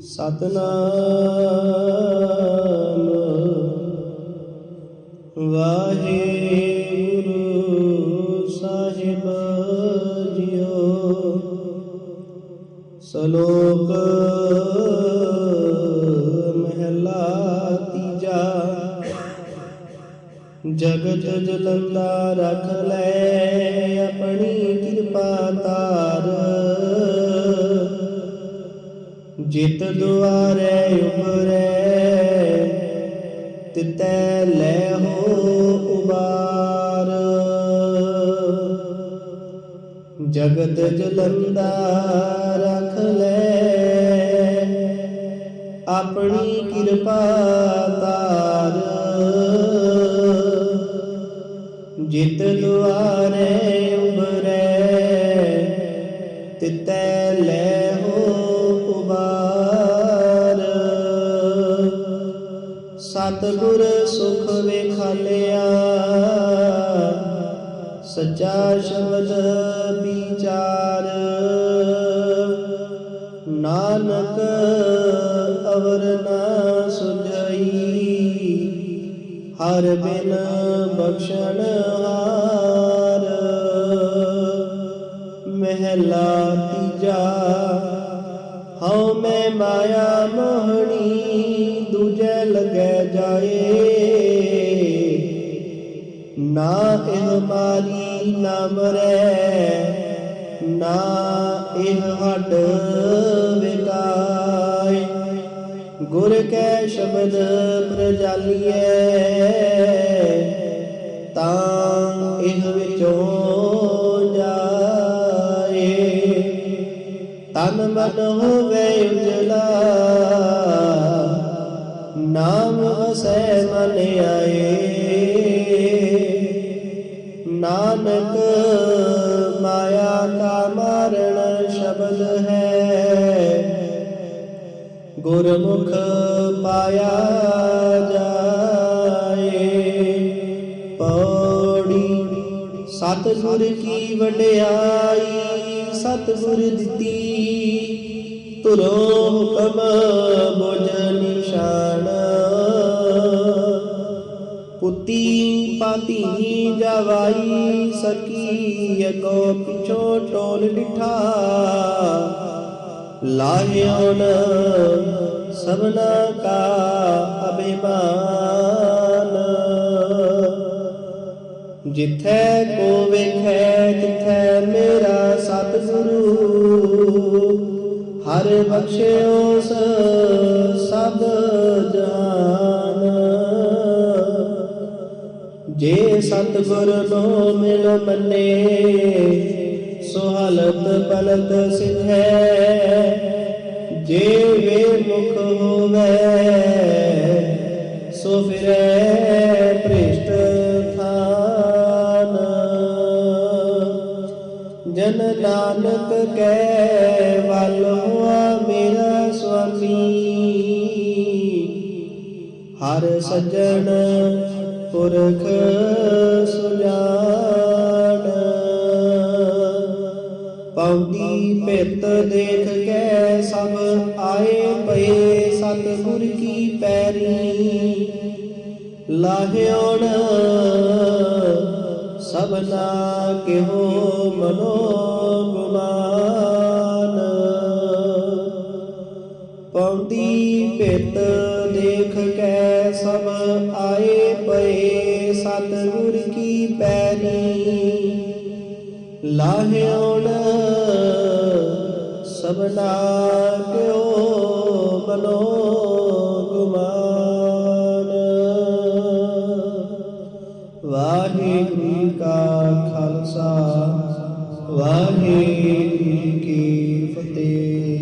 ਸਤਨਾਮ ਵਾਹਿਗੁਰੂ ਸਾਹਿਬ JIO. ਸ਼ਲੋਕ ਮਹਿਲਾ ਤੀਜਾ। ਜਗਤ ਜਲੰਦਾ ਰਖ ਲੈ ਆਪਣੀ ਕਿਰਪਾ ਤਾਰ। ਜਿਤ ਦੁਆਰੇ ਉਪਰੈ ਤਿਤੈ ਲੈ ਹੋ ਉਬਾਰ। ਜਗਤ ਜਲੰਦਾ ਰਖ ਲੈ, ਆਪਣੀ ਕਿਰਪਾ ਤਾਰ। ਜਿਤ ਦੁਆਰੇ ਸਤਿਗੁਰ ਸੁਖ ਵੇਖਾਲਿਆ। ਸੱਚਾ ਸ਼ਬਦ ਵਿਚਾਰ। ਨਾਨਕ ਅਵਰ ਨਾ ਸੁਝਈ। ਹਰ ਬਿਨ ਬਖਸ਼ਣ ਹਾਰ ਜਾਏ। ਨਾ ਇਹ ਮਾਰੀ ਨਾ ਮਰੈ ਨਾ ਇਹ ਹੱਡ ਵਿਕਾਏ। ਗੁਰ ਕੈ ਸ਼ਬਦ ਪ੍ਰਜਾਲੀਐ, ਤਾਂ ਇਹ ਵਿੱਚੋਂ ਜਾਏ। ਤਨ ਮਨ ਹੋਵੇ ਉਜਲਾ ਨਾਮ ਵਸੈ ਮਨ ਆਏ। ਨਾਨਕ ਮਾਇਆ ਕਾ ਮਾਰਣ ਸ਼ਬਦ ਹੈ। ਗੁਰਮੁਖ ਪਾਇਆ ਜਾਏ। ਪੌੜੀ ਸਤਿਗੁਰ ਕੀ ਵਡਿਆਈ, ਸਤਿਗੁਰ ਦਿੱਤੀ। ਤੁਰੋ ਹੁਕਮ ਬੁਝ ਸਕੀ ਅਗੋ ਪਿਛੋ ਟੋਲ ਡਿਠਾ। ਲਾਹਿਓਨ ਸਭਨਾ ਕਾ ਅਭਿਮਾਨ। ਜਿੱਥੈ ਕੋ ਵੇਖੈ, ਤਿਥੈ ਮੇਰਾ ਸਤਿਗੁਰੂ। ਹਰ ਬਖਸ਼ਿਓ ਸਭ ਜਹਾਨ ਜੇ ਸਤਿਗੁਰ ਨੋ ਮਿਲ ਮੰਨੇ, ਸੋ ਬਲਤ ਸਿਧੈ ਜੇ ਵੇ ਮੁਖ ਹੋਵੇ, ਸੋ ਫਿਰੈ ਭ੍ਰਿਸ਼ਟ ਥਾਨ। ਜਨ ਨਾਨਕ ਕੈ ਵੱਲ ਹੋਆ ਮੇਰਾ ਸੁਆਮੀ। ਹਰ ਸੱਜਣ ਪੁਰਖ ਸੁਜਾਨ। ਪੌਂਦੀ ਪਿੱਤ ਦੇਖ ਕੇ ਸਭ ਆਏ ਪਏ, ਸਤਿਗੁਰ ਕੀ ਪੈਰੀ। ਲਾਹਿਓਣ ਸਭਨਾ ਕਿਹੋ ਮਨੋ ਗੁਮਾਨ ਆਏ ਪਏ ਸਤਿਗੁਰ ਕੀ ਪੈਰੀ ਲਾਹਿਓਣ ਸਭਨਾ ਕਿਓ ਬਨੋ ਗੁਮਾਨ? ਵਾਹਿਗੁਰੂ ਜੀ ਕਾ ਖਾਲਸਾ, ਵਾਹਿਗੁਰੂ ਕੀ ਫਤਿਹ।